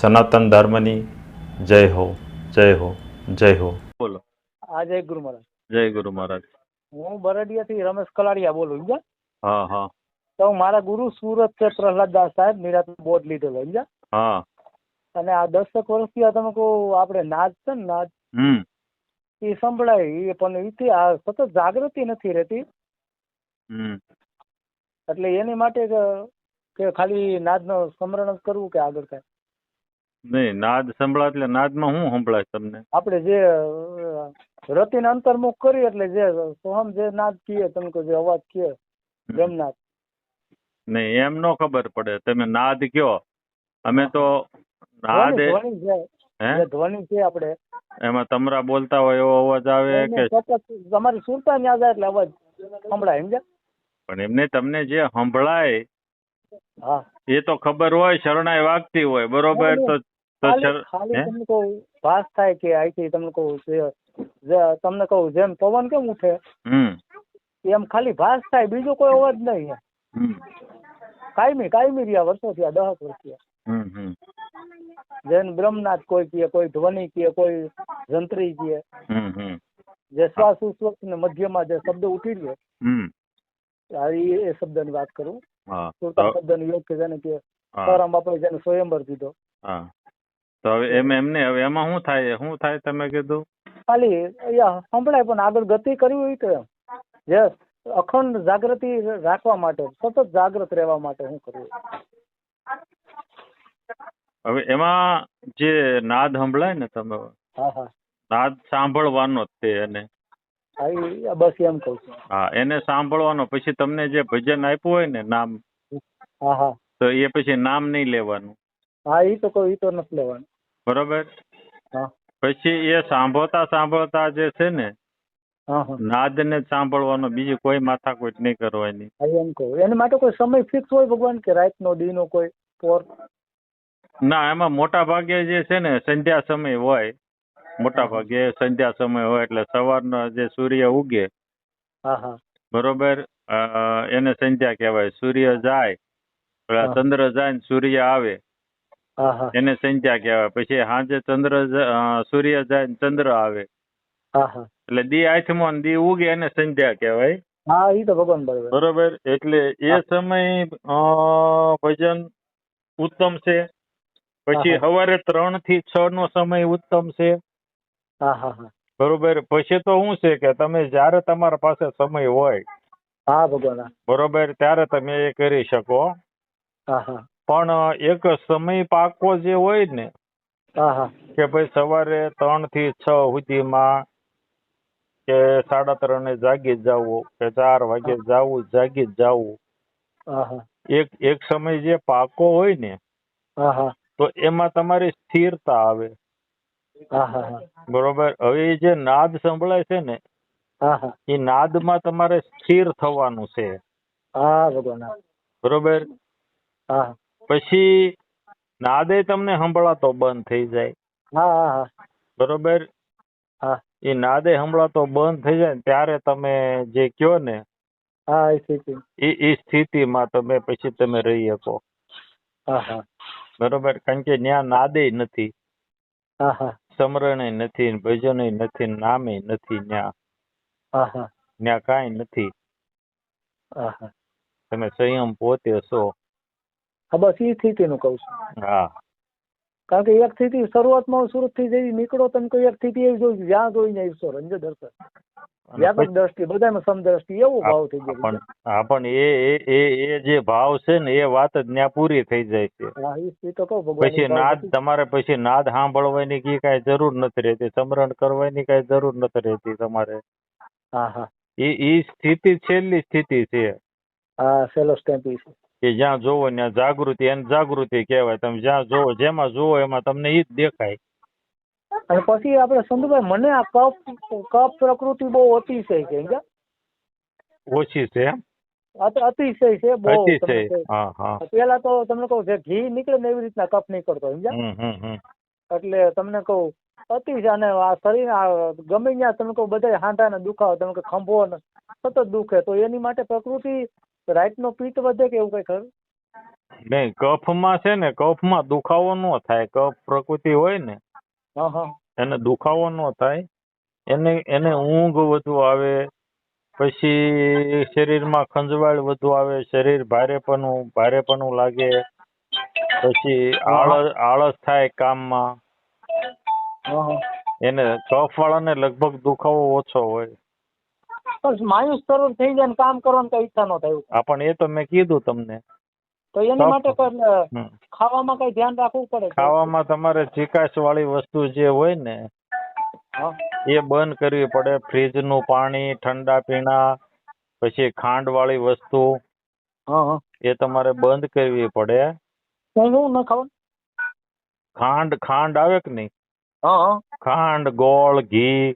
સનાતન ધર્મની જય હો જય હો જય હો. બોલો. આ જય ગુરુ મહારાજ. જય ગુરુ મહારાજ. હું બરડિયાથી રમેશ કલાડિયા બોલું સમજ્યા? હા હા. તો મારા ગુરુ સુરત છે પ્રહલાદ દાસ સાહેબ નિરાત બોર્ડ લીધેલો સમજ્યા? હા. અને આ દસક વર્ષથી આ તમે કહો આપણે નાચ છે ને નાચ હમ. એ સંભળાય એ પણ એથી આ સતત જાગૃતિ નથી રહેતી. એટલે એની માટે કે- ખાલી ખાલી નાદનું સ્મરણ જ કરવું કે આગળ કાંઈ? નહીં નાદ સંભળાય એટલે નાદમાં શું સંભળાય તમને? આપણે જે રતિને અંતર્મુખ કરી એટલે જે સોહમ જે નાદ કીએ તમે કહો જે અવાજ કીએ બ્રહ્મનાદ નહીં એમ નો ખબર પડે તમે નાદ કયો? અમે તો નાદ ધ્વનિ છે હે? ધ્વનિ છે આપણે. એમાં તમરા બોલતા હોય એવો અવાજ આવે કે તમારી સુરતા ન્યા આવે એટલે અવાજ સંભળાય સમજ્યા? પણ એમને તમને જે સંભળાય હા. એ તો ખબર હોય શરણાઈ વાગતી હોય બરોબર? તો ખાલી શર- ખાલી હે? તમને કહું ભાસ થાય કે અહીંથી તમને કહું જે- જે તમને કહું જેમ પવન કેમ ઉઠે? હમ. એમ ખાલી ભાસ થાય બીજો કોઈ અવાજ નહીં હમ. કાયમી કાયમી રહ્યા વર્ષો થયા દહક વર્ષ થયા. હમ હમ. જેને બ્રહ્મનાથ કોઈ કહે કોઈ ધ્વનિ કહે કોઈ જંત્રી કહે. હમ હમ. જે શ્વાસ ઉશ્વાસ ને મધ્યમાં જે શબ્દ ઉઠી ગયો હમ. આ ઈ એ શબ્દની વાત કરું. હા. સુરતા તો- શબ્દનો યોગ કે જેને કે હા. સરામ બાપાએ જેને સ્વયંવર કીધો. હા. તો હવે એમ એમને હવે એમાં શું થાય? શું થાય તમે કીધું? ખાલી સંભળાય પણ આગળ ગતિ કરવી હોય તો એમ. જે અખંડ જાગૃતિ રાખવા માટે સતત જાગૃત રહેવા માટે શું કરવું હવે એમાં જે નાદ સંભળાય ને તમે હા હા. નાદ સાંભળવાનો જ તે એને. બસ એમ કહું છું. હા એને સાંભળવાનો પછી તમને જે ભજન આપ્યું હોય ને નામ હા હા. તો એ પછી નામ નહીં લેવાનું. હા ઈ તો કહું એ તો નથી લેવાનું. બરોબર? હા. પછી એ સાંભળતા સાંભળતા જે છે ને નાદ ને સાંભળવાનો બીજી કોઈ માથાકૂટ નહીં કરવાની. એમ કહું. એના માટે કોઈ સમય ફિક્સ હોય ભગવાન કે રાતનો દીનો કોઈ પોર? ના એમાં મોટા ભાગે જે છે ને સંધ્યા સમય હોય. મોટા ભાગે સંધ્યા સમય હોય એટલે સવારનો જે સૂર્ય ઉગે બરોબર? એને સંધ્યા કહેવાય. સૂર્ય જાય ચંદ્ર જાય ને સૂર્ય આવે. એને સંધ્યા કહેવાય. પછી સાંજે ચંદ્ર સૂર્ય જાય ચંદ્ર આવે. એટલે દી આઠમો દી ઉગે એને સંધ્યા કહેવાય. હા ઈ તો ભગવાન બરાબર બરોબર? એટલે એ સમય ભજન ઉત્તમ છે. પછી. સવારે ત્રણથી છ નો સમય ઉત્તમ છે. બરોબર? પછી તો શું છે કે તમે જ્યારે તમારા પાસે સમય હોય હા ભગવાન બરોબર? ત્યારે તમે એ કરી શકો. હા હા પણ એક સમય પાકો જે હોય ને કે ભાઈ સવારે ત્રણથી છ સુધીમાં કે સાડા ત્રણે જાગી જાવું કે ચાર વાગે જવું જાગી જ જાવું. એક એક સમય જે પાકો હોય ને તો એમાં તમારી સ્થિરતા આવે. બરોબર? હવે જે નાદ સંભળાય છે ને એ નાદ નાદમાં તમારે સ્થિર થવાનું છે. બરોબર? પછી નાદે તમને સંભળાતો બંધ થઈ જાય. હા હા હા. બરોબર? હા. એ નાદે સંભળાતો બંધ થઈ જાય ને ત્યારે તમે જે કયો ને હા એ સ્થિતિ. એ એ સ્થિતિમાં તમે પછી તમે રહી શકો. હા હા. બરોબર? કારણ કે ત્યાં નાદે નથી. હા હા. સમરણે નથી ભજને નથી નામે નથી ત્યાં હા હા. ત્યાં કાંઈ નથી. તમે સંયમ પોતે છો. હા બસ એ સ્થિતિનું કહું છું. હા. કારણ કે એક સ્થિતિ શરૂઆતમાં હું સુરતથી જેવી નીકળો તમે કોઈ એક સ્થિતિ એવી જોઈ જ્યાં જોઈને ઈશ્વર રંજ દર્શન. વ્યાપક દ્રષ્ટિ બધામાં સમદ્રષ્ટિ એવો ભાવ થઈ જાય પણ હા પણ એ એ એ એ જે ભાવ છે ને એ વાત જ ત્યાં પૂરી થઈ જાય છે. હા એ એ તો કહું ભગવાન પછી નાદ તમારે પછી નાદ સાંભળવાની કી કાંઈ જરૂર નથી રહેતી સમરણ કરવાની કાંઈ જરૂર નથી રહેતી તમારે. હા હા. એ ઈ સ્થિતિ છેલ્લી સ્થિતિ છે. હા સેલો સ્ટેમ્પ છે. કે જ્યાં જોવો ત્યાં જાગૃતિ એને જાગૃતિ કહેવાય. તમે જ્યાં જોવો જેમાં જોવો એમાં તમને એ જ દેખાય. અને પછી આપણે સંધુભાઈ મને આ કપ કપ પ્રકૃતિ બહુ અતિશય છે ઓછી છે અતિશય છે બહુ પેલા તો તમને કહું જે ઘી નીકળે ને એવી રીતના કપ નીકળતો સમજ્યા એટલે તમને કહું અતિશય અને આ શરીર ગમે ત્યાં તમે કહું બધા હાંધાને દુખાવો તમે ખંભો ને સતત દુખે તો એની માટે પ્રકૃતિ રાઈટનો પીટ વધે કે એવું કઈ ખરું? નહીં કફમાં છે ને કફમાં દુખાવો ન થાય. કફ પ્રકૃતિ હોય ને એને દુખાવો ન થાય. એને એને ઊંઘ વધુ આવે પછી શરીરમાં ખંજવાળ વધુ આવે શરીર ભારેપણું ભારેપણું લાગે પછી આળસ આળસ થાય કામમાં. એને કફ વાળાને લગભગ દુખાવો ઓછો હોય. પણ માયુસ તરફ થઈ જાય ને કામ કરવાનું કઈ ઈચ્છા ન થાય પણ એ તો મેં કીધું તમને. તો એની માટે. ખાવામાં કઈ ધ્યાન રાખવું પડે ખાવામાં તમારે ચીકાશ વાળી વસ્તુ જે હોય ને એ બંધ કરવી પડે. ફ્રીજનું પાણી ઠંડા પીણા પછી ખાંડ વાળી વસ્તુ એ તમારે બંધ કરવી પડે. હું ન ખાવ ખાંડ ખાંડ આવે કે નહીં? ખાંડ ગોળ ઘી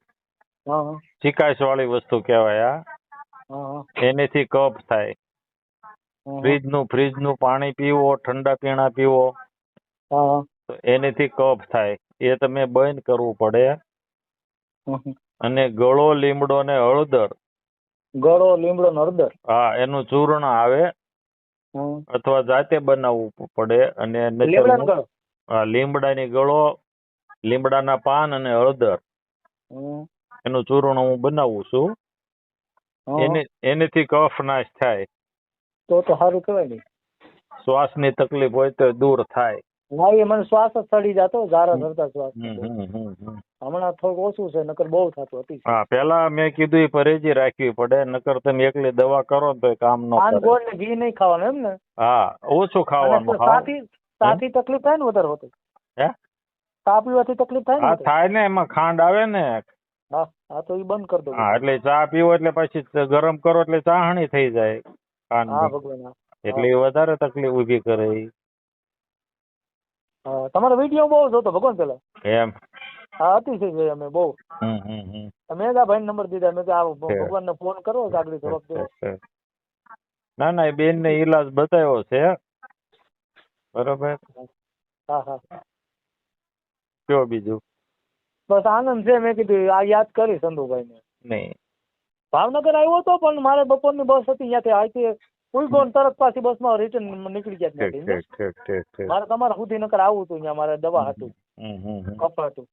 ચીકાશ વાળી વસ્તુ કહેવાય આ. એનેથી કફ થાય. ફ્રીજનું ફ્રીજનું પાણી પીવો ઠંડા પીણા પીવો એનેથી કફ થાય. એ તમે બંધ કરવું પડે. અને ગળો લીમડો ને હળદર. ગળો લીમડો ને હળદર? હા એનું ચૂર્ણ આવે. અથવા જાતે બનાવવું પડે અને લીમડાનો ગળો? લીમડાની પાન અને હળદર. એનું ચૂર્ણ હું બનાવું છું. એને એનેથી કફ નાશ થાય. તો તો સારું કહેવાય ને. શ્વાસની તકલીફ હોય તો દૂર થાય. ના એ મને શ્વાસ જ ચડી જતો ઝારા ધરતા શ્વાસ. હમ, હમ, હમ, હમ. હમણાં થોડું ઓછું છે નકર બહુ થતું અતિશય હા પેલા મેં કીધું એ પરેજી રાખવી પડે નકર તમે એકલી દવા કરો તો કામ નો પાન ગોળ ને ઘી નહીં ખાવાનું એમ ને? હા ઓછું ખાવાનું ખાવ સાથી સાથી તકલીફ થાય ને વધારે હોતી? હે? ચા પીવાથી તકલીફ થાય ને થાય ને એમાં ખાંડ આવે ને. હા હા તો એ બંધ કરી દો હા એટલે ચા પીવો એટલે પછી ગરમ કરો એટલે ચાહણી થઈ જાય હા ભગવાન એટલે એ વધારે તકલીફ ઊભી કરે. તમારો વીડિયો બહુ જોતો ભગવાન પેલા? એમ. હા અતિશય છે અમે બહુ. મેં આ ભાઈ નંબર દીધા મેં આ ભગવાન ને ફોન કરો આગળ થોડોક. ના ના એ બેન ને ઈલાજ બતાવ્યો છે બરોબર? હા હા. કયો બીજું? બસ આનંદ છે મેં કીધું આ યાદ કરી સંધુભાઈ ને નહીં. ભાવનગર આવ્યો હતો પણ મારે બપોરની બસ હતી ત્યાંથી અહીંથી ઉઈગો તરત પાછી બસમાં રિટર્ન નીકળી ગયા મારે તમારા સુધી નકર આવું હતું અહીંયા મારે દવા હતું. કફ હતું.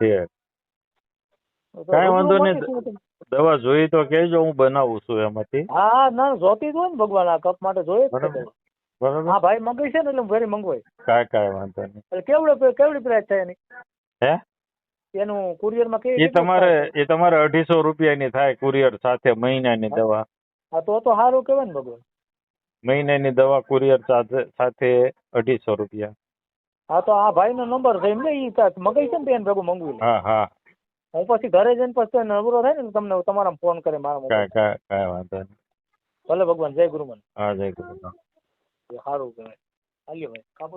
ઠીક. વાંધો નહીં. દવા જોઈ તો કેજો હું બનાવું છું એમાંથી. હા હા ના જોતી હોય ને ભગવાન આ કફ માટે જોઈએ બરાબર. હા ભાઈ મંગાઈ છે ને એટલે ફેરી મંગવાય કાંઈ કાંઈ વાંધો નહીં. કેવડો કેવડી પ્રાઇસ થાય એની? હે? એનું courier માં કેવી એ તમારે? એ તમારે અઢીસો રૂપિયાની થાય કુરિયર સાથે મહિનાની દવા. હા તો તો સારું કહેવાય ને ભગવાન. મહિનાની દવા કુરિયર સાથે સાથે અઢીસો રૂપિયા. હા તો આ ભાઈ નો નંબર છે એમને ઈ મગાઈ છે ને બેન ભેગું મંગવી હા હા. હું પછી ઘરે જઈને પછી નવરો થાય ને તમને તમારા ફોન કરે મારા કાંઈ કઈ વાંધો નહીં. ભલે ભગવાન જય ગુરુમન. હા જય ગુરુ સારું કહેવાય. હાલ્યો ભાઈ કાપો.